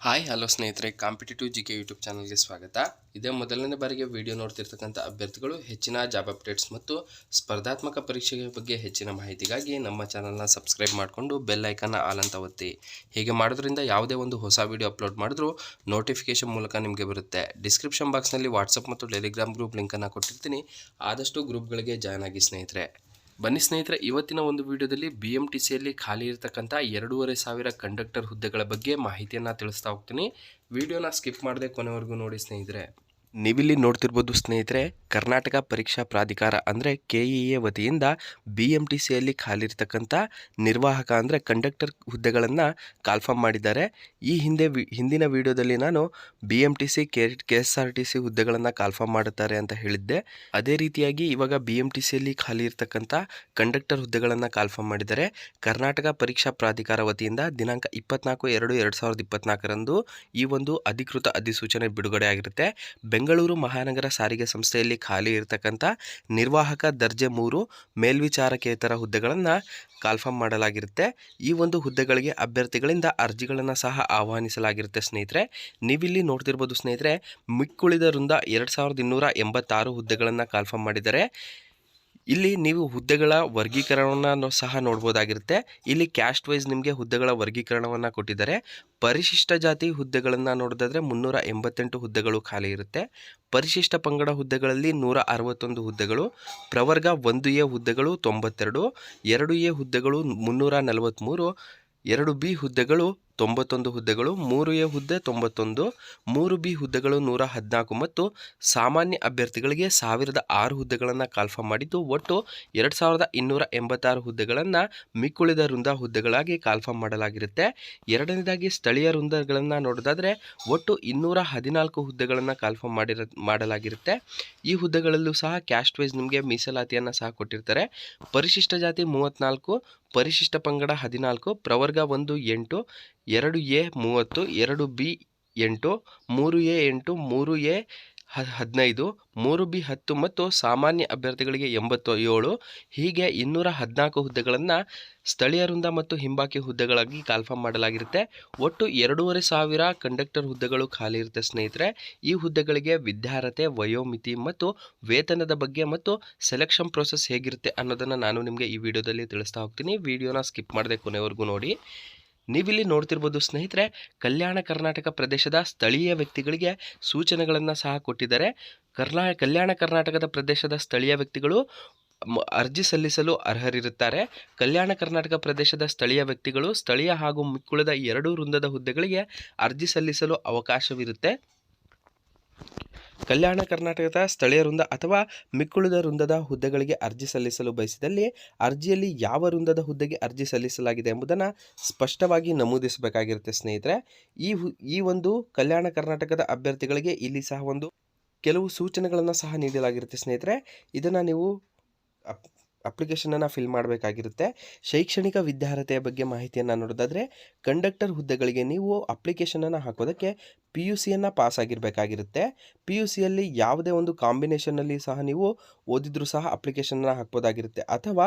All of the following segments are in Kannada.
ಹಾಯ್, ಹಲೋ ಸ್ನೇಹಿತರೆ. ಕಾಂಪಿಟೇಟಿವ್ ಜಿ ಕೆ ಯೂಟ್ಯೂಬ್ ಚಾನಲ್ಗೆ ಸ್ವಾಗತ. ಇದೇ ಮೊದಲನೇ ಬಾರಿಗೆ ವಿಡಿಯೋ ನೋಡ್ತಿರ್ತಕ್ಕಂಥ ಅಭ್ಯರ್ಥಿಗಳು ಹೆಚ್ಚಿನ ಜಾಬ್ ಅಪ್ಡೇಟ್ಸ್ ಮತ್ತು ಸ್ಪರ್ಧಾತ್ಮಕ ಪರೀಕ್ಷೆಗೆ ಬಗ್ಗೆ ಹೆಚ್ಚಿನ ಮಾಹಿತಿಗಾಗಿ ನಮ್ಮ ಚಾನಲ್ನ ಸಬ್ಸ್ಕ್ರೈಬ್ ಮಾಡಿಕೊಂಡು ಬೆಲ್ ಐಕನ್ನ ಆಲ್ ಅಂತ ಒತ್ತಿ. ಹೀಗೆ ಮಾಡೋದ್ರಿಂದ ಯಾವುದೇ ಒಂದು ಹೊಸ ವಿಡಿಯೋ ಅಪ್ಲೋಡ್ ಮಾಡಿದ್ರೂ ನೋಟಿಫಿಕೇಶನ್ ಮೂಲಕ ನಿಮಗೆ ಬರುತ್ತೆ. ಡಿಸ್ಕ್ರಿಪ್ಷನ್ ಬಾಕ್ಸ್ನಲ್ಲಿ ವಾಟ್ಸಪ್ ಮತ್ತು ಟೆಲಿಗ್ರಾಮ್ ಗ್ರೂಪ್ ಲಿಂಕನ್ನು ಕೊಟ್ಟಿರ್ತೀನಿ. ಆದಷ್ಟು ಗ್ರೂಪ್ಗಳಿಗೆ ಜಾಯ್ನ್ ಆಗಿ ಸ್ನೇಹಿತರೆ. ಬನ್ನಿ ಸ್ನೇಹಿತರೆ, ಇವತ್ತಿನ ಒಂದು ವಿಡಿಯೋದಲ್ಲಿ ಬಿ ಎಂ ಟಿ ಸಿಯಲ್ಲಿ ಖಾಲಿ ಇರತಕ್ಕಂಥ ಎರಡೂವರೆ ಸಾವಿರ ಕಂಡಕ್ಟರ್ ಹುದ್ದೆಗಳ ಬಗ್ಗೆ ಮಾಹಿತಿಯನ್ನು ತಿಳಿಸ್ತಾ ಹೋಗ್ತೀನಿ. ವಿಡಿಯೋನ ಸ್ಕಿಪ್ ಮಾಡದೆ ಕೊನೆವರೆಗೂ ನೋಡಿ ಸ್ನೇಹಿತರೆ. ನೀವಿಲ್ಲಿ ನೋಡ್ತಿರ್ಬೋದು ಸ್ನೇಹಿತರೆ, ಕರ್ನಾಟಕ ಪರೀಕ್ಷಾ ಪ್ರಾಧಿಕಾರ ಅಂದರೆ ಕೆ ಇ ಎ ವತಿಯಿಂದ ಬಿ ಎಂ ಟಿ ಸಿಯಲ್ಲಿ ಖಾಲಿ ಇರ್ತಕ್ಕಂಥ ನಿರ್ವಾಹಕ ಅಂದರೆ ಕಂಡಕ್ಟರ್ ಹುದ್ದೆಗಳನ್ನು ಕಾಲ್ಫಾರ್ಮ್ ಮಾಡಿದ್ದಾರೆ. ಈ ಹಿಂದೆ ಹಿಂದಿನ ವಿಡಿಯೋದಲ್ಲಿ ನಾನು B M T C K K S R T C ಹುದ್ದೆಗಳನ್ನು ಕಾಲ್ಫಾರ್ಮ್ ಮಾಡುತ್ತಾರೆ ಅಂತ ಹೇಳಿದ್ದೆ. ಅದೇ ರೀತಿಯಾಗಿ ಇವಾಗ ಬಿ ಎಂ ಟಿ ಸಿಯಲ್ಲಿ ಖಾಲಿ ಇರ್ತಕ್ಕಂಥ ಕಂಡಕ್ಟರ್ ಹುದ್ದೆಗಳನ್ನು ಕಾಲ್ಫಾರ್ಮ್ ಮಾಡಿದ್ದಾರೆ. ಕರ್ನಾಟಕ ಪರೀಕ್ಷಾ ಪ್ರಾಧಿಕಾರ ವತಿಯಿಂದ ದಿನಾಂಕ ಇಪ್ಪತ್ನಾಲ್ಕು ಎರಡು ಎರಡು ಸಾವಿರದ ಇಪ್ಪತ್ನಾಲ್ಕರಂದು ಈ ಒಂದು ಅಧಿಕೃತ ಅಧಿಸೂಚನೆ ಬಿಡುಗಡೆ ಆಗಿರುತ್ತೆ. ಮಹಾನಗರ ಸಾರಿಗೆ ಸಂಸ್ಥೆಯಲ್ಲಿ ಖಾಲಿ ಇರತಕ್ಕಂಥ ನಿರ್ವಾಹಕ ದರ್ಜೆ ಮೂರು ಮೇಲ್ವಿಚಾರಕೇತರ ಹುದ್ದೆಗಳನ್ನು ಕಾಲ್ಫಾರ್ಮ್ ಮಾಡಲಾಗಿರುತ್ತೆ. ಈ ಒಂದು ಹುದ್ದೆಗಳಿಗೆ ಅಭ್ಯರ್ಥಿಗಳಿಂದ ಅರ್ಜಿಗಳನ್ನು ಸಹ ಆಹ್ವಾನಿಸಲಾಗಿರುತ್ತೆ ಸ್ನೇಹಿತರೆ. ನೀವಿಲ್ಲಿ ನೋಡ್ತಿರ್ಬೋದು ಸ್ನೇಹಿತರೆ ಮಿಕ್ಕುಳಿದ ವೃಂದ ಎರಡು ಸಾವಿರದ ಇನ್ನೂರ ಎಂಬತ್ತಾರು ಹುದ್ದೆಗಳನ್ನು ಕಾಲ್ಫಾರ್ಮ್ ಮಾಡಿದ್ದಾರೆ. ಇಲ್ಲಿ ನೀವು ಹುದ್ದೆಗಳ ವರ್ಗೀಕರಣವನ್ನು ಸಹ ನೋಡ್ಬೋದಾಗಿರುತ್ತೆ. ಇಲ್ಲಿ ಕ್ಯಾಸ್ಟ್ ವೈಸ್ ನಿಮಗೆ ಹುದ್ದೆಗಳ ವರ್ಗೀಕರಣವನ್ನು ಕೊಟ್ಟಿದ್ದಾರೆ. ಪರಿಶಿಷ್ಟ ಜಾತಿ ಹುದ್ದೆಗಳನ್ನು ನೋಡೋದಾದ್ರೆ ಮುನ್ನೂರ ಎಂಬತ್ತೆಂಟು ಹುದ್ದೆಗಳು ಖಾಲಿ ಇರುತ್ತೆ. ಪರಿಶಿಷ್ಟ ಪಂಗಡ ಹುದ್ದೆಗಳಲ್ಲಿ ನೂರ ಅರವತ್ತೊಂದು ಹುದ್ದೆಗಳು, ಪ್ರವರ್ಗ ಒಂದು ಎ ಹುದ್ದೆಗಳು ತೊಂಬತ್ತೆರಡು, ಎರಡು ಎ ಹುದ್ದೆಗಳು ಮುನ್ನೂರ ನಲವತ್ತ್ಮೂರು ಎರಡು ಬಿ ಹುದ್ದೆಗಳು ತೊಂಬತ್ತೊಂದು ಹುದ್ದೆಗಳು, ಮೂರು ಎ ಹುದ್ದೆ ತೊಂಬತ್ತೊಂದು, ಮೂರು ಬಿ ಹುದ್ದೆಗಳು ನೂರ ಹದಿನಾಲ್ಕು ಮತ್ತು ಸಾಮಾನ್ಯ ಅಭ್ಯರ್ಥಿಗಳಿಗೆ ಸಾವಿರದ ಆರು ಹುದ್ದೆಗಳನ್ನು ಕಾಲ್ಫಾರ್ಮ್ ಮಾಡಿದ್ದು, ಒಟ್ಟು ಎರಡು ಸಾವಿರದ ಇನ್ನೂರ ಎಂಬತ್ತಾರು ಹುದ್ದೆಗಳನ್ನು ಮಿಕ್ಕುಳಿದ ವೃಂದ ಹುದ್ದೆಗಳಾಗಿ ಕಾಲ್ಫಾರ್ಮ್ ಮಾಡಲಾಗಿರುತ್ತೆ. ಎರಡನೇದಾಗಿ ಸ್ಥಳೀಯ ವೃಂದಗಳನ್ನು ನೋಡೋದಾದರೆ, ಒಟ್ಟು ಇನ್ನೂರ ಹದಿನಾಲ್ಕು ಹುದ್ದೆಗಳನ್ನು ಕಾಲ್ಫಾರ್ಮ್ ಮಾಡಿರ, ಮಾಡಲಾಗಿರುತ್ತೆ. ಈ ಹುದ್ದೆಗಳಲ್ಲೂ ಸಹ ಕ್ಯಾಸ್ಟ್ ವೈಸ್ ನಿಮಗೆ ಮೀಸಲಾತಿಯನ್ನು ಸಹ ಕೊಟ್ಟಿರ್ತಾರೆ. ಪರಿಶಿಷ್ಟ ಜಾತಿ ಮೂವತ್ತ್ನಾಲ್ಕು, ಪರಿಶಿಷ್ಟ ಪಂಗಡ ಹದಿನಾಲ್ಕು, ಪ್ರವರ್ಗ ಒಂದು ಎಂಟು ಎರಡು ಎ ಮೂವತ್ತು, ಎರಡು ಬಿ ಎಂಟು, ಮೂರು ಎ ಎಂಟು, ಮೂರು ಎ ಹದಿನೈದು, ಮೂರು ಬಿ ಹತ್ತು ಮತ್ತು ಸಾಮಾನ್ಯ ಅಭ್ಯರ್ಥಿಗಳಿಗೆ ಎಂಬತ್ತು ಏಳು ಹೀಗೆ ಇನ್ನೂರ ಹದಿನಾಲ್ಕು ಹುದ್ದೆಗಳನ್ನು ಸ್ಥಳೀಯ ವೃಂದ ಮತ್ತು ಹಿಂಬಾಕಿ ಹುದ್ದೆಗಳಾಗಿ ಕಾಲ್ಫಾರ್ಮ್ ಮಾಡಲಾಗಿರುತ್ತೆ. ಒಟ್ಟು ಎರಡೂವರೆ ಸಾವಿರ ಕಂಡಕ್ಟರ್ ಹುದ್ದೆಗಳು ಖಾಲಿ ಇರುತ್ತೆ ಸ್ನೇಹಿತರೆ. ಈ ಹುದ್ದೆಗಳಿಗೆ ವಿದ್ಯಾರ್ಹತೆ, ವಯೋಮಿತಿ ಮತ್ತು ವೇತನದ ಬಗ್ಗೆ ಮತ್ತು ಸೆಲೆಕ್ಷನ್ ಪ್ರೋಸೆಸ್ ಹೇಗಿರುತ್ತೆ ಅನ್ನೋದನ್ನು ನಾನು ನಿಮಗೆ ಈ ವಿಡಿಯೋದಲ್ಲಿ ತಿಳಿಸ್ತಾ ಹೋಗ್ತೀನಿ. ವಿಡಿಯೋನ ಸ್ಕಿಪ್ ಮಾಡದೆ ಕೊನೆವರೆಗೂ ನೋಡಿ. ನೀವಿಲ್ಲಿ ನೋಡ್ತಿರ್ಬೋದು ಸ್ನೇಹಿತರೆ, ಕಲ್ಯಾಣ ಕರ್ನಾಟಕ ಪ್ರದೇಶದ ಸ್ಥಳೀಯ ವ್ಯಕ್ತಿಗಳಿಗೆ ಸೂಚನೆಗಳನ್ನು ಸಹ ಕೊಟ್ಟಿದ್ದಾರೆ. ಕರ್ನಾ, ಕಲ್ಯಾಣ ಕರ್ನಾಟಕದ ಪ್ರದೇಶದ ಸ್ಥಳೀಯ ವ್ಯಕ್ತಿಗಳು ಅರ್ಜಿ ಸಲ್ಲಿಸಲು ಅರ್ಹರಿರುತ್ತಾರೆ. ಕಲ್ಯಾಣ ಕರ್ನಾಟಕ ಪ್ರದೇಶದ ಸ್ಥಳೀಯ ವ್ಯಕ್ತಿಗಳು ಸ್ಥಳೀಯ ಹಾಗೂ ಮಿಕ್ಕುಳದ ಎರಡೂ ವೃಂದದ ಹುದ್ದೆಗಳಿಗೆ ಅರ್ಜಿ ಸಲ್ಲಿಸಲು ಅವಕಾಶವಿರುತ್ತೆ. ಕಲ್ಯಾಣ ಕರ್ನಾಟಕದ ಸ್ಥಳೀಯ ವೃಂದ ಅಥವಾ ಮಿಕ್ಕುಳಿದ ವೃಂದದ ಹುದ್ದೆಗಳಿಗೆ ಅರ್ಜಿ ಸಲ್ಲಿಸಲು ಬಯಸಿದಲ್ಲಿ ಅರ್ಜಿಯಲ್ಲಿ ಯಾವ ವೃಂದದ ಹುದ್ದೆಗೆ ಅರ್ಜಿ ಸಲ್ಲಿಸಲಾಗಿದೆ ಎಂಬುದನ್ನು ಸ್ಪಷ್ಟವಾಗಿ ನಮೂದಿಸಬೇಕಾಗಿರುತ್ತೆ ಸ್ನೇಹಿತರೆ. ಈ ಈ ಒಂದು ಕಲ್ಯಾಣ ಕರ್ನಾಟಕದ ಅಭ್ಯರ್ಥಿಗಳಿಗೆ ಇಲ್ಲಿ ಸಹ ಒಂದು ಕೆಲವು ಸೂಚನೆಗಳನ್ನು ಸಹ ನೀಡಲಾಗಿರುತ್ತೆ ಸ್ನೇಹಿತರೆ. ಇದನ್ನು ನೀವು ಅಪ್ಲಿಕೇಶನನ್ನು ಫಿಲ್ ಮಾಡಬೇಕಾಗಿರುತ್ತೆ. ಶೈಕ್ಷಣಿಕ ವಿದ್ಯಾರ್ಹತೆಯ ಬಗ್ಗೆ ಮಾಹಿತಿಯನ್ನು ನೋಡೋದಾದರೆ ಕಂಡಕ್ಟರ್ ಹುದ್ದೆಗಳಿಗೆ ನೀವು ಅಪ್ಲಿಕೇಶನನ್ನು ಹಾಕೋದಕ್ಕೆ ಪಿ ಯು ಸಿಯನ್ನು ಪಾಸ್ ಆಗಿರಬೇಕಾಗಿರುತ್ತೆ. ಪಿ ಯು ಸಿಯಲ್ಲಿ ಯಾವುದೇ ಒಂದು ಕಾಂಬಿನೇಷನಲ್ಲಿ ಸಹ ನೀವು ಓದಿದ್ರೂ ಸಹ ಅಪ್ಲಿಕೇಶನನ್ನು ಹಾಕ್ಬೋದಾಗಿರುತ್ತೆ. ಅಥವಾ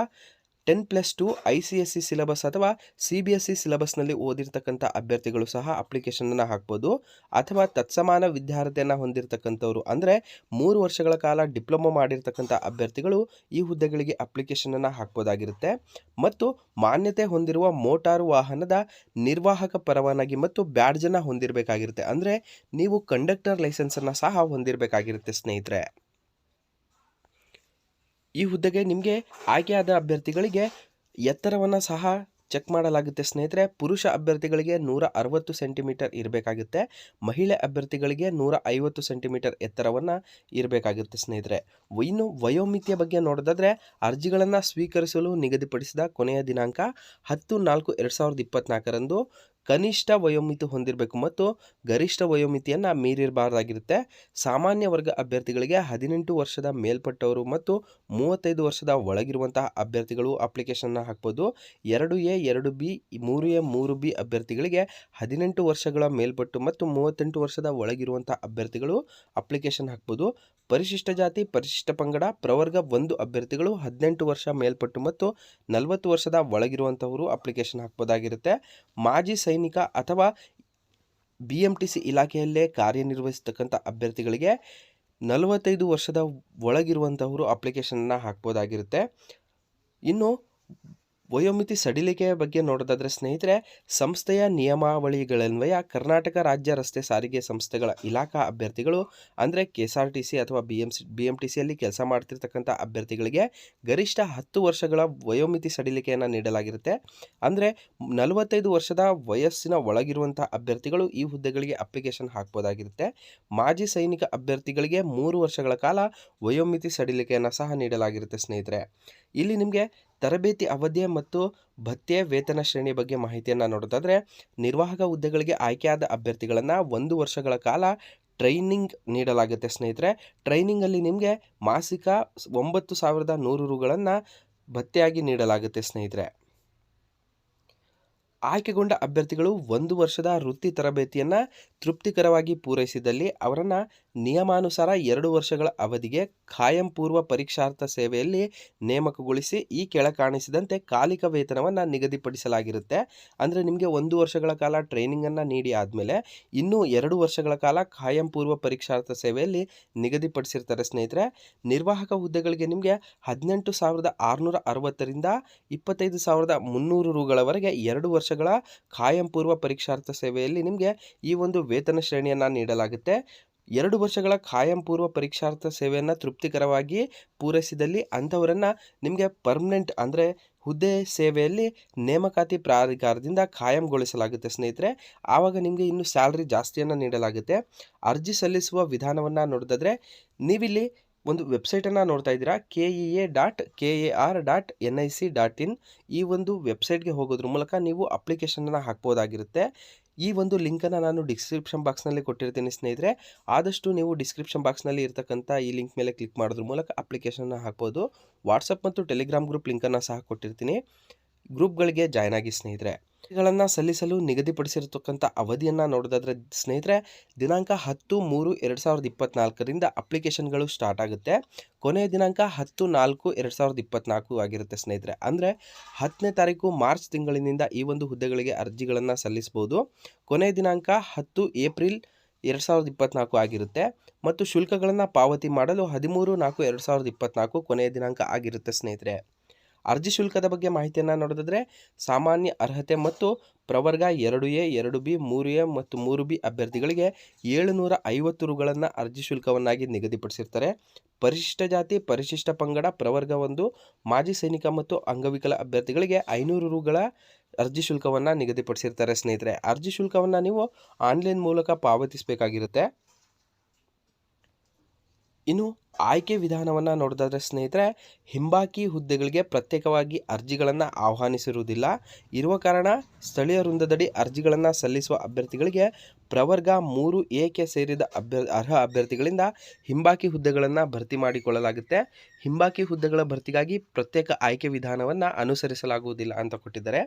ten plus two I C S C syllabus ಅಥವಾ ಸಿ ಬಿ ಎಸ್ ಸಿ ಸಿಲೆಬಸ್ನಲ್ಲಿ ಓದಿರ್ತಕ್ಕಂಥ ಅಭ್ಯರ್ಥಿಗಳು ಸಹ ಅಪ್ಲಿಕೇಶನನ್ನು ಹಾಕ್ಬೋದು. ಅಥವಾ ತತ್ಸಮಾನ ವಿದ್ಯಾರ್ಥಿಯನ್ನು ಹೊಂದಿರತಕ್ಕಂಥವ್ರು. ಅಂದರೆ ಮೂರು ವರ್ಷಗಳ ಕಾಲ ಡಿಪ್ಲೊಮೊ ಮಾಡಿರ್ತಕ್ಕಂಥ ಅಭ್ಯರ್ಥಿಗಳು ಈ ಹುದ್ದೆಗಳಿಗೆ ಅಪ್ಲಿಕೇಶನನ್ನು ಹಾಕ್ಬೋದಾಗಿರುತ್ತೆ. ಮತ್ತು ಮಾನ್ಯತೆ ಹೊಂದಿರುವ ಮೋಟಾರು ವಾಹನದ ನಿರ್ವಾಹಕ ಪರವಾನಗಿ ಮತ್ತು ಬ್ಯಾಡ್ಜನ್ನು ಹೊಂದಿರಬೇಕಾಗಿರುತ್ತೆ. ಅಂದರೆ ನೀವು ಕಂಡಕ್ಟರ್ ಲೈಸೆನ್ಸನ್ನು ಸಹ ಹೊಂದಿರಬೇಕಾಗಿರುತ್ತೆ ಸ್ನೇಹಿತರೆ. ಈ ಹುದ್ದೆಗೆ ನಿಮಗೆ ಆಯ್ಕೆಯಾದ ಅಭ್ಯರ್ಥಿಗಳಿಗೆ ಎತ್ತರವನ್ನು ಸಹ ಚೆಕ್ ಮಾಡಲಾಗುತ್ತೆ. ಸ್ನೇಹಿತರೆ, ಪುರುಷ ಅಭ್ಯರ್ಥಿಗಳಿಗೆ ನೂರ ಅರವತ್ತು ಸೆಂಟಿಮೀಟರ್ ಇರಬೇಕಾಗುತ್ತೆ. ಮಹಿಳೆ ಅಭ್ಯರ್ಥಿಗಳಿಗೆ ನೂರ ಐವತ್ತು ಸೆಂಟಿಮೀಟರ್ ಎತ್ತರವನ್ನು ಇರಬೇಕಾಗುತ್ತೆ ಸ್ನೇಹಿತರೆ. ಇನ್ನು ವಯೋಮಿತಿಯ ಬಗ್ಗೆ ನೋಡೋದಾದರೆ, ಅರ್ಜಿಗಳನ್ನು ಸ್ವೀಕರಿಸಲು ನಿಗದಿಪಡಿಸಿದ ಕೊನೆಯ ದಿನಾಂಕ ಹತ್ತು ನಾಲ್ಕು ಎರಡು ಸಾವಿರದ ಇಪ್ಪತ್ತ್ನಾಲ್ಕರಂದು ಕನಿಷ್ಠ ವಯೋಮಿತಿ ಹೊಂದಿರಬೇಕು ಮತ್ತು ಗರಿಷ್ಠ ವಯೋಮಿತಿಯನ್ನು ಮೀರಿರಬಾರ್ದಾಗಿರುತ್ತೆ. ಸಾಮಾನ್ಯ ವರ್ಗ ಅಭ್ಯರ್ಥಿಗಳಿಗೆ ಹದಿನೆಂಟು ವರ್ಷದ ಮೇಲ್ಪಟ್ಟವರು ಮತ್ತು ಮೂವತ್ತೈದು ವರ್ಷದ ಒಳಗಿರುವಂತಹ ಅಭ್ಯರ್ಥಿಗಳು ಅಪ್ಲಿಕೇಶನ್ನ ಹಾಕ್ಬೋದು. ಎರಡು ಎ, ಎರಡು ಬಿ, ಮೂರು ಎ, ಮೂರು ಬಿ ಅಭ್ಯರ್ಥಿಗಳಿಗೆ ಹದಿನೆಂಟು ವರ್ಷಗಳ ಮೇಲ್ಪಟ್ಟು ಮತ್ತು ಮೂವತ್ತೆಂಟು ವರ್ಷದ ಒಳಗಿರುವಂತಹ ಅಭ್ಯರ್ಥಿಗಳು ಅಪ್ಲಿಕೇಶನ್ ಹಾಕ್ಬೋದು. ಪರಿಶಿಷ್ಟ ಜಾತಿ, ಪರಿಶಿಷ್ಟ ಪಂಗಡ, ಪ್ರವರ್ಗ ಒಂದು ಅಭ್ಯರ್ಥಿಗಳು ಹದಿನೆಂಟು ವರ್ಷ ಮೇಲ್ಪಟ್ಟು ಮತ್ತು ನಲವತ್ತು ವರ್ಷದ ಒಳಗಿರುವಂಥವರು ಅಪ್ಲಿಕೇಶನ್ ಹಾಕ್ಬೋದಾಗಿರುತ್ತೆ. ಮಾಜಿ ಸೈನಿಕ ಅಥವಾ ಬಿ ಎಂ ಟಿ ಸಿ ಇಲಾಖೆಯಲ್ಲೇ ಕಾರ್ಯನಿರ್ವಹಿಸ್ತಕ್ಕಂಥ ಅಭ್ಯರ್ಥಿಗಳಿಗೆ ನಲವತ್ತೈದು ವರ್ಷದ ಒಳಗಿರುವಂಥವರು ಅಪ್ಲಿಕೇಶನ್ನ ಹಾಕ್ಬೋದಾಗಿರುತ್ತೆ. ಇನ್ನು ವಯೋಮಿತಿ ಸಡಿಲಿಕೆಯ ಬಗ್ಗೆ ನೋಡೋದಾದರೆ ಸ್ನೇಹಿತರೆ, ಸಂಸ್ಥೆಯ ನಿಯಮಾವಳಿಗಳನ್ವಯ ಕರ್ನಾಟಕ ರಾಜ್ಯ ರಸ್ತೆ ಸಾರಿಗೆ ಸಂಸ್ಥೆಗಳ ಇಲಾಖಾ ಅಭ್ಯರ್ಥಿಗಳು, ಅಂದರೆ K S R T C ಅಥವಾ B M C B M T ಕೆಲಸ ಮಾಡ್ತಿರ್ತಕ್ಕಂಥ ಅಭ್ಯರ್ಥಿಗಳಿಗೆ ಗರಿಷ್ಠ ಹತ್ತು ವರ್ಷಗಳ ವಯೋಮಿತಿ ಸಡಿಲಿಕೆಯನ್ನು ನೀಡಲಾಗಿರುತ್ತೆ. ಅಂದರೆ ನಲವತ್ತೈದು ವರ್ಷದ ವಯಸ್ಸಿನ ಒಳಗಿರುವಂಥ ಅಭ್ಯರ್ಥಿಗಳು ಈ ಹುದ್ದೆಗಳಿಗೆ ಅಪ್ಲಿಕೇಶನ್ ಹಾಕ್ಬೋದಾಗಿರುತ್ತೆ. ಮಾಜಿ ಸೈನಿಕ ಅಭ್ಯರ್ಥಿಗಳಿಗೆ ಮೂರು ವರ್ಷಗಳ ಕಾಲ ವಯೋಮಿತಿ ಸಡಿಲಿಕೆಯನ್ನು ಸಹ ನೀಡಲಾಗಿರುತ್ತೆ ಸ್ನೇಹಿತರೆ. ಇಲ್ಲಿ ನಿಮಗೆ ತರಬೇತಿ ಅವಧಿ ಮತ್ತು ಭತ್ಯೆ ವೇತನ ಶ್ರೇಣಿ ಬಗ್ಗೆ ಮಾಹಿತಿಯನ್ನು ನೋಡೋದಾದರೆ, ನಿರ್ವಾಹಕ ಹುದ್ದೆಗಳಿಗೆ ಆಯ್ಕೆಯಾದ ಅಭ್ಯರ್ಥಿಗಳನ್ನು ಒಂದು ವರ್ಷಗಳ ಕಾಲ ಟ್ರೈನಿಂಗ್ ನೀಡಲಾಗುತ್ತೆ ಸ್ನೇಹಿತರೆ. ಟ್ರೈನಿಂಗಲ್ಲಿ ನಿಮಗೆ ಮಾಸಿಕ ಒಂಬತ್ತು ಸಾವಿರದ ನೂರು ರುಗಳನ್ನು ಭತ್ಯೆಯಾಗಿ ನೀಡಲಾಗುತ್ತೆ ಸ್ನೇಹಿತರೆ. ಆಯ್ಕೆಗೊಂಡ ಅಭ್ಯರ್ಥಿಗಳು ಒಂದು ವರ್ಷದ ವೃತ್ತಿ ತರಬೇತಿಯನ್ನು ತೃಪ್ತಿಕರವಾಗಿ ಪೂರೈಸಿದಲ್ಲಿ ಅವರನ್ನು ನಿಯಮಾನುಸಾರ ಎರಡು ವರ್ಷಗಳ ಅವಧಿಗೆ ಖಾಯಂ ಪೂರ್ವ ಪರೀಕ್ಷಾರ್ಥ ಸೇವೆಯಲ್ಲಿ ನೇಮಕಗೊಳಿಸಿ ಈ ಕೆಳ ಕಾಣಿಸಿದಂತೆ ಕಾಲಿಕ ವೇತನವನ್ನು ನಿಗದಿಪಡಿಸಲಾಗಿರುತ್ತೆ. ಅಂದರೆ ನಿಮಗೆ ಒಂದು ವರ್ಷಗಳ ಕಾಲ ಟ್ರೈನಿಂಗನ್ನು ನೀಡಿ ಆದಮೇಲೆ ಇನ್ನೂ ಎರಡು ವರ್ಷಗಳ ಕಾಲ ಖಾಯಂ ಪೂರ್ವ ಪರೀಕ್ಷಾರ್ಥ ಸೇವೆಯಲ್ಲಿ ನಿಗದಿಪಡಿಸಿರ್ತಾರೆ ಸ್ನೇಹಿತರೆ. ನಿರ್ವಾಹಕ ಹುದ್ದೆಗಳಿಗೆ ನಿಮಗೆ ಹದಿನೆಂಟು ಸಾವಿರದ ಆರುನೂರ ಅರವತ್ತರಿಂದ ಇಪ್ಪತ್ತೈದು ಸಾವಿರದ ಮುನ್ನೂರು ರುಗಳವರೆಗೆ ಎರಡು ವರ್ಷಗಳ ಖಾಯಂ ಪೂರ್ವ ಪರೀಕ್ಷಾರ್ಥ ಸೇವೆಯಲ್ಲಿ ನಿಮಗೆ ಈ ಒಂದು ವೇತನ ಶ್ರೇಣಿಯನ್ನು ನೀಡಲಾಗುತ್ತೆ. ಎರಡು ವರ್ಷಗಳ ಖಾಯಂ ಪೂರ್ವ ಪರೀಕ್ಷಾರ್ಥ ಸೇವೆಯನ್ನು ತೃಪ್ತಿಕರವಾಗಿ ಪೂರೈಸಿದಲ್ಲಿ ಅಂಥವರನ್ನು ನಿಮಗೆ ಪರ್ಮನೆಂಟ್ ಅಂದರೆ ಹುದ್ದೆ ಸೇವೆಯಲ್ಲಿ ನೇಮಕಾತಿ ಪ್ರಾಧಿಕಾರದಿಂದ ಖಾಯಂಗೊಳಿಸಲಾಗುತ್ತೆ ಸ್ನೇಹಿತರೆ. ಆವಾಗ ನಿಮಗೆ ಇನ್ನು ಸ್ಯಾಲ್ರಿ ಜಾಸ್ತಿಯನ್ನು ನೀಡಲಾಗುತ್ತೆ. ಅರ್ಜಿ ಸಲ್ಲಿಸುವ ವಿಧಾನವನ್ನು ನೋಡಿದ್ರೆ ನೀವಿಲ್ಲಿ ಒಂದು ವೆಬ್ಸೈಟನ್ನು ನೋಡ್ತಾ ಇದ್ದೀರಾ? K E A dot K A R dot N I C dot in ಈ ಒಂದು ವೆಬ್ಸೈಟ್ಗೆ ಹೋಗೋದ್ರ ಮೂಲಕ ನೀವು ಅಪ್ಲಿಕೇಶನನ್ನು ಹಾಕ್ಬೋದಾಗಿರುತ್ತೆ. ಈ ಒಂದು ಲಿಂಕನ್ನು ನಾನು ಡಿಸ್ಕ್ರಿಪ್ಷನ್ ಬಾಕ್ಸ್ನಲ್ಲಿ ಕೊಟ್ಟಿರ್ತೀನಿ ಸ್ನೇಹಿತರೆ. ಆದಷ್ಟು ನೀವು ಡಿಸ್ಕ್ರಿಪ್ಷನ್ ಬಾಕ್ಸ್ನಲ್ಲಿ ಇರ್ತಕ್ಕಂಥ ಈ ಲಿಂಕ್ ಮೇಲೆ ಕ್ಲಿಕ್ ಮಾಡೋದ್ರ ಮೂಲಕ ಅಪ್ಲಿಕೇಶನ್ನ ಹಾಕ್ಬೋದು. ವಾಟ್ಸಪ್ ಮತ್ತು ಟೆಲಿಗ್ರಾಮ್ ಗ್ರೂಪ್ ಲಿಂಕನ್ನು ಸಹ ಕೊಟ್ಟಿರ್ತೀನಿ. ಗ್ರೂಪ್ಗಳಿಗೆ ಜಾಯ್ನ್ ಆಗಿ ಸ್ನೇಹಿತರೆ. ಗಳನ್ನು ಸಲ್ಲಿಸಲು ನಿಗದಿಪಡಿಸಿರತಕ್ಕಂಥ ಅವಧಿಯನ್ನು ನೋಡೋದಾದರೆ ಸ್ನೇಹಿತರೆ, ದಿನಾಂಕ ಹತ್ತು ಮೂರು ಎರಡು ಸಾವಿರದ ಇಪ್ಪತ್ತ್ನಾಲ್ಕರಿಂದ ಅಪ್ಲಿಕೇಶನ್ಗಳು ಸ್ಟಾರ್ಟ್ ಆಗುತ್ತೆ. ಕೊನೆಯ ದಿನಾಂಕ ಹತ್ತು ನಾಲ್ಕು ಎರಡು ಸಾವಿರದ ಇಪ್ಪತ್ನಾಲ್ಕು ಆಗಿರುತ್ತೆ ಸ್ನೇಹಿತರೆ. ಅಂದರೆ ಹತ್ತನೇ ತಾರೀಕು ಮಾರ್ಚ್ ತಿಂಗಳಿನಿಂದ ಈ ಒಂದು ಹುದ್ದೆಗಳಿಗೆ ಅರ್ಜಿಗಳನ್ನು ಸಲ್ಲಿಸ್ಬೋದು. ಕೊನೆಯ ದಿನಾಂಕ ಹತ್ತು ಏಪ್ರಿಲ್ ಎರಡು ಸಾವಿರದ ಇಪ್ಪತ್ನಾಲ್ಕು ಆಗಿರುತ್ತೆ. ಮತ್ತು ಶುಲ್ಕಗಳನ್ನು ಪಾವತಿ ಮಾಡಲು ಹದಿಮೂರು ನಾಲ್ಕು ಎರಡು ಸಾವಿರದ ಇಪ್ಪತ್ನಾಲ್ಕು ಕೊನೆಯ ದಿನಾಂಕ ಆಗಿರುತ್ತೆ ಸ್ನೇಹಿತರೆ. ಅರ್ಜಿ ಶುಲ್ಕದ ಬಗ್ಗೆ ಮಾಹಿತಿಯನ್ನು ನೋಡೋದಾದರೆ ಸಾಮಾನ್ಯ ಅರ್ಹತೆ ಮತ್ತು ಪ್ರವರ್ಗ ಎರಡು ಎ, ಎರಡು ಬಿ, ಮೂರು ಎ ಮತ್ತು ಮೂರು ಬಿ ಅಭ್ಯರ್ಥಿಗಳಿಗೆ ಏಳುನೂರ ಐವತ್ತು ರುಗಳನ್ನು ಅರ್ಜಿ ಶುಲ್ಕವನ್ನಾಗಿ ನಿಗದಿಪಡಿಸಿರ್ತಾರೆ. ಪರಿಶಿಷ್ಟ ಜಾತಿ, ಪರಿಶಿಷ್ಟ ಪಂಗಡ, ಪ್ರವರ್ಗ ಒಂದು, ಮಾಜಿ ಸೈನಿಕ ಮತ್ತು ಅಂಗವಿಕಲ ಅಭ್ಯರ್ಥಿಗಳಿಗೆ ಐನೂರು ರುಗಳ ಅರ್ಜಿ ಶುಲ್ಕವನ್ನು ನಿಗದಿಪಡಿಸಿರ್ತಾರೆ ಸ್ನೇಹಿತರೆ. ಅರ್ಜಿ ಶುಲ್ಕವನ್ನು ನೀವು ಆನ್ಲೈನ್ ಮೂಲಕ ಪಾವತಿಸಬೇಕಾಗಿರುತ್ತೆ. ಇನ್ನು ಆಯ್ಕೆ ವಿಧಾನವನ್ನು ನೋಡೋದಾದ್ರೆ ಸ್ನೇಹಿತರೆ, ಹಿಂಬಾಕಿ ಹುದ್ದೆಗಳಿಗೆ ಪ್ರತ್ಯೇಕವಾಗಿ ಅರ್ಜಿಗಳನ್ನು ಆಹ್ವಾನಿಸಿರುವುದಿಲ್ಲ. ಇರುವ ಕಾರಣ ಸ್ಥಳೀಯ ವೃಂದದಡಿ ಅರ್ಜಿಗಳನ್ನು ಸಲ್ಲಿಸುವ ಅಭ್ಯರ್ಥಿಗಳಿಗೆ ಪ್ರವರ್ಗ ಮೂರು ಏಕೆ ಸೇರಿದ ಅರ್ಹ ಅಭ್ಯರ್ಥಿಗಳಿಂದ ಹಿಂಬಾಕಿ ಹುದ್ದೆಗಳನ್ನು ಭರ್ತಿ ಮಾಡಿಕೊಳ್ಳಲಾಗುತ್ತೆ. ಹಿಂಬಾಕಿ ಹುದ್ದೆಗಳ ಭರ್ತಿಗಾಗಿ ಪ್ರತ್ಯೇಕ ಆಯ್ಕೆ ವಿಧಾನವನ್ನು ಅನುಸರಿಸಲಾಗುವುದಿಲ್ಲ ಅಂತ ಕೊಟ್ಟಿದ್ದಾರೆ.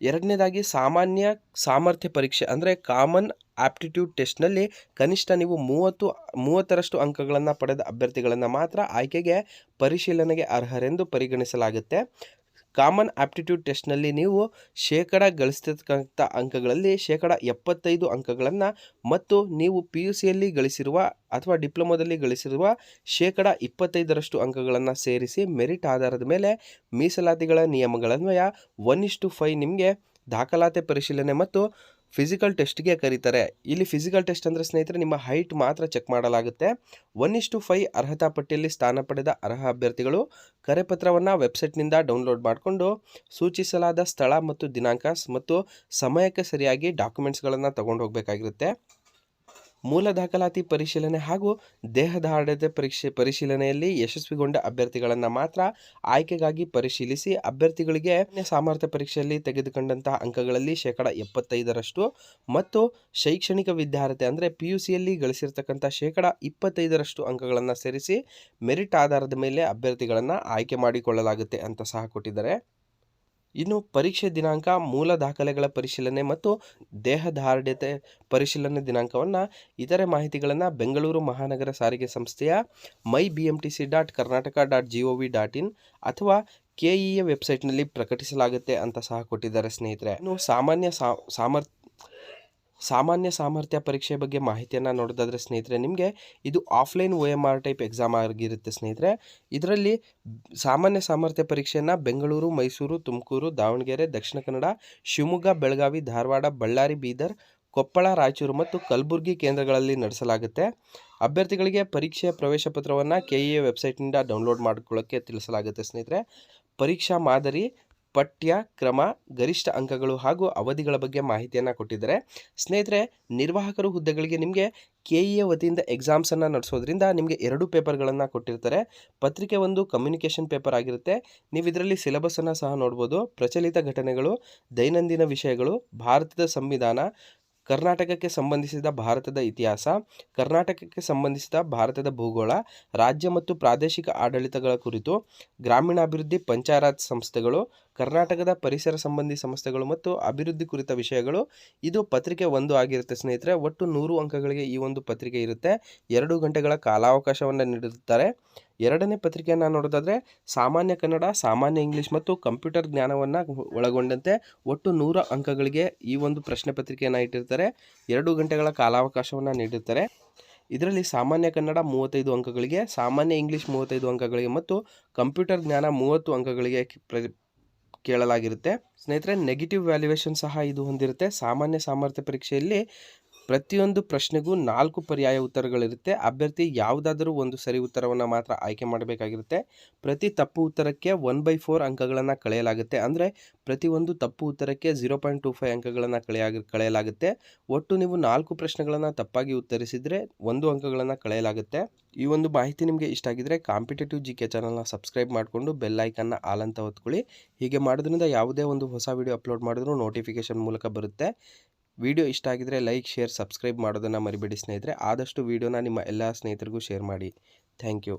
ಎರಡನೇದಾಗಿ ಸಾಮಾನ್ಯ ಸಾಮರ್ಥ್ಯ ಪರೀಕ್ಷೆ ಅಂದರೆ ಕಾಮನ್ ಆಪ್ಟಿಟ್ಯೂಡ್ ಟೆಸ್ಟ್ನಲ್ಲಿ ಕನಿಷ್ಠ ನೀವು ಮೂವತ್ತು, ಮೂವತ್ತರಷ್ಟು ಅಂಕಗಳನ್ನು ಪಡೆದ ಅಭ್ಯರ್ಥಿಗಳನ್ನು ಮಾತ್ರ ಆಯ್ಕೆಗೆ ಪರಿಶೀಲನೆಗೆ ಅರ್ಹರೆಂದು ಪರಿಗಣಿಸಲಾಗುತ್ತೆ. ಕಾಮನ್ ಆಪ್ಟಿಟ್ಯೂಡ್ ಟೆಸ್ಟ್ನಲ್ಲಿ ನೀವು ಶೇಕಡ ಗಳಿಸ್ತಕ್ಕಂಥ ಅಂಕಗಳಲ್ಲಿ ಶೇಕಡ ಎಪ್ಪತ್ತೈದು ಅಂಕಗಳನ್ನು ಮತ್ತು ನೀವು ಪಿ ಯು ಸಿಯಲ್ಲಿ ಗಳಿಸಿರುವ ಅಥವಾ ಡಿಪ್ಲೊಮೊದಲ್ಲಿ ಗಳಿಸಿರುವ ಶೇಕಡ ಇಪ್ಪತ್ತೈದರಷ್ಟು ಅಂಕಗಳನ್ನು ಸೇರಿಸಿ ಮೆರಿಟ್ ಆಧಾರದ ಮೇಲೆ ಮೀಸಲಾತಿಗಳ ನಿಯಮಗಳನ್ವಯ ಒನ್ ಇಷ್ಟು ಫೈ ನಿಮಗೆ ದಾಖಲಾತಿ ಪರಿಶೀಲನೆ ಮತ್ತು ಫಿಸಿಕಲ್ ಟೆಸ್ಟ್ಗೆ ಕರೀತಾರೆ. ಇಲ್ಲಿ ಫಿಸಿಕಲ್ ಟೆಸ್ಟ್ ಅಂದರೆ ಸ್ನೇಹಿತರೆ, ನಿಮ್ಮ ಹೈಟ್ ಮಾತ್ರ ಚೆಕ್ ಮಾಡಲಾಗುತ್ತೆ. ಒನ್ ಇಷ್ಟು ಫೈ ಅರ್ಹತಾ ಪಟ್ಟಿಯಲ್ಲಿ ಸ್ಥಾನ ಪಡೆದ ಅರ್ಹ ಅಭ್ಯರ್ಥಿಗಳು ಕರೆಪತ್ರವನ್ನು ವೆಬ್ಸೈಟ್ನಿಂದ ಡೌನ್ಲೋಡ್ ಮಾಡಿಕೊಂಡು ಸೂಚಿಸಲಾದ ಸ್ಥಳ ಮತ್ತು ದಿನಾಂಕ ಮತ್ತು ಸಮಯಕ್ಕೆ ಸರಿಯಾಗಿ ಡಾಕ್ಯುಮೆಂಟ್ಸ್ಗಳನ್ನು ತಗೊಂಡು ಹೋಗಬೇಕಾಗಿರುತ್ತೆ. ಮೂಲ ದಾಖಲಾತಿ ಪರಿಶೀಲನೆ ಹಾಗೂ ದೇಹದಾಢ್ಯತೆ ಪರೀಕ್ಷೆ ಪರಿಶೀಲನೆಯಲ್ಲಿ ಯಶಸ್ವಿಗೊಂಡ ಅಭ್ಯರ್ಥಿಗಳನ್ನು ಮಾತ್ರ ಆಯ್ಕೆಗಾಗಿ ಪರಿಶೀಲಿಸಿ ಅಭ್ಯರ್ಥಿಗಳಿಗೆ ಸಾಮರ್ಥ್ಯ ಪರೀಕ್ಷೆಯಲ್ಲಿ ತೆಗೆದುಕೊಂಡಂತಹ ಅಂಕಗಳಲ್ಲಿ ಶೇಕಡ ಎಪ್ಪತ್ತೈದರಷ್ಟು ಮತ್ತು ಶೈಕ್ಷಣಿಕ ವಿದ್ಯಾರ್ಹತೆ ಅಂದರೆ ಪಿ ಯು ಸಿಯಲ್ಲಿ ಗಳಿಸಿರ್ತಕ್ಕಂಥ ಶೇಕಡ ಇಪ್ಪತ್ತೈದರಷ್ಟು ಅಂಕಗಳನ್ನು ಸೇರಿಸಿ ಮೆರಿಟ್ ಆಧಾರದ ಮೇಲೆ ಅಭ್ಯರ್ಥಿಗಳನ್ನು ಆಯ್ಕೆ ಮಾಡಿಕೊಳ್ಳಲಾಗುತ್ತೆ ಅಂತ ಸಹ ಕೊಟ್ಟಿದ್ದಾರೆ. ಇನ್ನು ಪರೀಕ್ಷೆ ದಿನಾಂಕ, ಮೂಲ ದಾಖಲೆಗಳ ಪರಿಶೀಲನೆ ಮತ್ತು ದೇಹದಾರ್ಢ್ಯತೆ ಪರಿಶೀಲನೆ ದಿನಾಂಕವನ್ನು ಇತರೆ ಮಾಹಿತಿಗಳನ್ನು ಬೆಂಗಳೂರು ಮಹಾನಗರ ಸಾರಿಗೆ ಸಂಸ್ಥೆಯ my B M T C dot Karnataka dot G O V dot in ಅಥವಾ ಕೆ ಇ ಎ ವೆಬ್ಸೈಟ್ನಲ್ಲಿ ಪ್ರಕಟಿಸಲಾಗುತ್ತೆ ಅಂತ ಸಹ ಕೊಟ್ಟಿದ್ದಾರೆ ಸ್ನೇಹಿತರೆ. ಇನ್ನು ಸಾಮಾನ್ಯ ಸಾಮರ್ಥ್ಯ ಸಾಮಾನ್ಯ ಸಾಮರ್ಥ್ಯ ಪರೀಕ್ಷೆ ಬಗ್ಗೆ ಮಾಹಿತಿಯನ್ನು ನೋಡೋದಾದರೆ ಸ್ನೇಹಿತರೆ, ನಿಮಗೆ ಇದು offline O M R type exam ಆಗಿರುತ್ತೆ ಸ್ನೇಹಿತರೆ. ಇದರಲ್ಲಿ ಸಾಮಾನ್ಯ ಸಾಮರ್ಥ್ಯ ಪರೀಕ್ಷೆಯನ್ನು ಬೆಂಗಳೂರು, ಮೈಸೂರು, ತುಮಕೂರು, ದಾವಣಗೆರೆ, ದಕ್ಷಿಣ ಕನ್ನಡ, ಶಿವಮೊಗ್ಗ, ಬೆಳಗಾವಿ, ಧಾರವಾಡ, ಬಳ್ಳಾರಿ, ಬೀದರ್, ಕೊಪ್ಪಳ, ರಾಯಚೂರು ಮತ್ತು ಕಲಬುರಗಿ ಕೇಂದ್ರಗಳಲ್ಲಿ ನಡೆಸಲಾಗುತ್ತೆ. ಅಭ್ಯರ್ಥಿಗಳಿಗೆ ಪರೀಕ್ಷೆಯ ಪ್ರವೇಶ ಪತ್ರವನ್ನು ಕೆ ಇ ಎ ವೆಬ್ಸೈಟ್ನಿಂದ ಡೌನ್ಲೋಡ್ ಮಾಡಿಕೊಳ್ಳೋಕ್ಕೆ ತಿಳಿಸಲಾಗುತ್ತೆ ಸ್ನೇಹಿತರೆ. ಪರೀಕ್ಷಾ ಮಾದರಿ ಪಠ್ಯ, ಕ್ರಮ, ಗರಿಷ್ಠ ಅಂಕಗಳು ಹಾಗೂ ಅವಧಿಗಳ ಬಗ್ಗೆ ಮಾಹಿತಿಯನ್ನು ಕೊಟ್ಟಿದ್ದಾರೆ. ಸ್ನೇಹಿತರೆ, ನಿರ್ವಾಹಕರು ಹುದ್ದೆಗಳಿಗೆ ನಿಮಗೆ ಕೆ ಇ ಎ ವತಿಯಿಂದ ಎಕ್ಸಾಮ್ಸನ್ನು ನಡೆಸೋದ್ರಿಂದ ನಿಮಗೆ ಎರಡು ಪೇಪರ್ಗಳನ್ನು ಕೊಟ್ಟಿರ್ತಾರೆ. ಪತ್ರಿಕೆ ಒಂದು ಕಮ್ಯುನಿಕೇಷನ್ ಪೇಪರ್ ಆಗಿರುತ್ತೆ. ನೀವು ಇದರಲ್ಲಿ ಸಿಲೆಬಸ್ಸನ್ನು ಸಹ ನೋಡ್ಬೋದು. ಪ್ರಚಲಿತ ಘಟನೆಗಳು, ದೈನಂದಿನ ವಿಷಯಗಳು, ಭಾರತದ ಸಂವಿಧಾನ ಕರ್ನಾಟಕಕ್ಕೆ ಸಂಬಂಧಿಸಿದ ಭಾರತದ ಇತಿಹಾಸ, ಕರ್ನಾಟಕಕ್ಕೆ ಸಂಬಂಧಿಸಿದ ಭಾರತದ ಭೂಗೋಳ, ರಾಜ್ಯ ಮತ್ತು ಪ್ರಾದೇಶಿಕ ಆಡಳಿತಗಳ ಕುರಿತು ಗ್ರಾಮೀಣಾಭಿವೃದ್ಧಿ ಪಂಚಾಯತ್ ಸಂಸ್ಥೆಗಳು, ಕರ್ನಾಟಕದ ಪರಿಸರ ಸಂಬಂಧಿ ಸಂಸ್ಥೆಗಳು ಮತ್ತು ಅಭಿವೃದ್ಧಿ ಕುರಿತ ವಿಷಯಗಳು. ಇದು ಪತ್ರಿಕೆ ಒಂದು ಆಗಿರುತ್ತೆ ಸ್ನೇಹಿತರೆ. ಒಟ್ಟು ನೂರು ಅಂಕಗಳಿಗೆ ಈ ಒಂದು ಪತ್ರಿಕೆ ಇರುತ್ತೆ. ಎರಡು ಗಂಟೆಗಳ ಕಾಲಾವಕಾಶವನ್ನು ನೀಡಿರುತ್ತಾರೆ. ಎರಡನೇ ಪತ್ರಿಕೆಯನ್ನು ನೋಡೋದಾದರೆ ಸಾಮಾನ್ಯ ಕನ್ನಡ, ಸಾಮಾನ್ಯ ಇಂಗ್ಲೀಷ್ ಮತ್ತು ಕಂಪ್ಯೂಟರ್ ಜ್ಞಾನವನ್ನು ಒಳಗೊಂಡಂತೆ ಒಟ್ಟು ನೂರ ಅಂಕಗಳಿಗೆ ಈ ಒಂದು ಪ್ರಶ್ನೆ ಪತ್ರಿಕೆಯನ್ನು ಇಟ್ಟಿರ್ತಾರೆ. ಎರಡು ಗಂಟೆಗಳ ಕಾಲಾವಕಾಶವನ್ನು ನೀಡಿರ್ತಾರೆ. ಇದರಲ್ಲಿ ಸಾಮಾನ್ಯ ಕನ್ನಡ ಮೂವತ್ತೈದು ಅಂಕಗಳಿಗೆ, ಸಾಮಾನ್ಯ ಇಂಗ್ಲೀಷ್ ಮೂವತ್ತೈದು ಅಂಕಗಳಿಗೆ ಮತ್ತು ಕಂಪ್ಯೂಟರ್ ಜ್ಞಾನ ಮೂವತ್ತು ಅಂಕಗಳಿಗೆ ಕೇಳಲಾಗಿರುತ್ತೆ. ಸ್ನೇಹಿತರೆ ನೆಗೆಟಿವ್ ವ್ಯಾಲ್ಯೂಯೇಷನ್ ಸಹ ಇದು ಹೊಂದಿರುತ್ತೆ. ಸಾಮಾನ್ಯ ಸಾಮರ್ಥ್ಯ ಪರೀಕ್ಷೆಯಲ್ಲಿ ಪ್ರತಿಯೊಂದು ಪ್ರಶ್ನೆಗೂ ನಾಲ್ಕು ಪರ್ಯಾಯ ಉತ್ತರಗಳಿರುತ್ತೆ. ಅಭ್ಯರ್ಥಿ ಯಾವುದಾದರೂ ಒಂದು ಸರಿ ಉತ್ತರವನ್ನು ಮಾತ್ರ ಆಯ್ಕೆ ಮಾಡಬೇಕಾಗಿರುತ್ತೆ. ಪ್ರತಿ ತಪ್ಪು ಉತ್ತರಕ್ಕೆ ಒನ್ ಬೈ ಫೋರ್ ಅಂಕಗಳನ್ನು ಕಳೆಯಲಾಗುತ್ತೆ. ಅಂದರೆ ಪ್ರತಿಯೊಂದು ತಪ್ಪು ಉತ್ತರಕ್ಕೆ ಝೀರೋ ಪಾಯಿಂಟ್ ಟು ಫೈವ್ ಅಂಕಗಳನ್ನು ಕಳೆಯಾಗಿ ಕಳೆಯಲಾಗುತ್ತೆ. ಒಟ್ಟು ನೀವು ನಾಲ್ಕು ಪ್ರಶ್ನೆಗಳನ್ನು ತಪ್ಪಾಗಿ ಉತ್ತರಿಸಿದರೆ ಒಂದು ಅಂಕಗಳನ್ನು ಕಳೆಯಲಾಗುತ್ತೆ. ಈ ಒಂದು ಮಾಹಿತಿ ನಿಮಗೆ ಇಷ್ಟ ಆಗಿದ್ರೆ ಕಾಂಪಿಟೇಟಿವ್ ಜಿ ಕೆ ಚಾನಲ್ನ ಸಬ್ಸ್ಕ್ರೈಬ್ ಮಾಡಿಕೊಂಡು ಬೆಲ್ ಐಕನ್ನ ಆಲ್ ಅಂತ ಒತ್ಕೊಳ್ಳಿ. ಹೀಗೆ ಮಾಡೋದ್ರಿಂದ ಯಾವುದೇ ಒಂದು ಹೊಸ ವಿಡಿಯೋ ಅಪ್ಲೋಡ್ ಮಾಡಿದ್ರೂ ನೋಟಿಫಿಕೇಶನ್ ಮೂಲಕ ಬರುತ್ತೆ. ವಿಡಿಯೋ ಇಷ್ಟ ಆಗಿದ್ರೆ ಲೈಕ್, ಶೇರ್, ಸಬ್ಸ್ಕ್ರೈಬ್ ಮಾಡೋದನ್ನು ಮರಿಬೇಡಿ ಸ್ನೇಹಿತರೆ. ಆದಷ್ಟು ವಿಡಿಯೋನ ನಿಮ್ಮ ಎಲ್ಲ ಸ್ನೇಹಿತರಿಗೂ ಶೇರ್ ಮಾಡಿ. Thank you.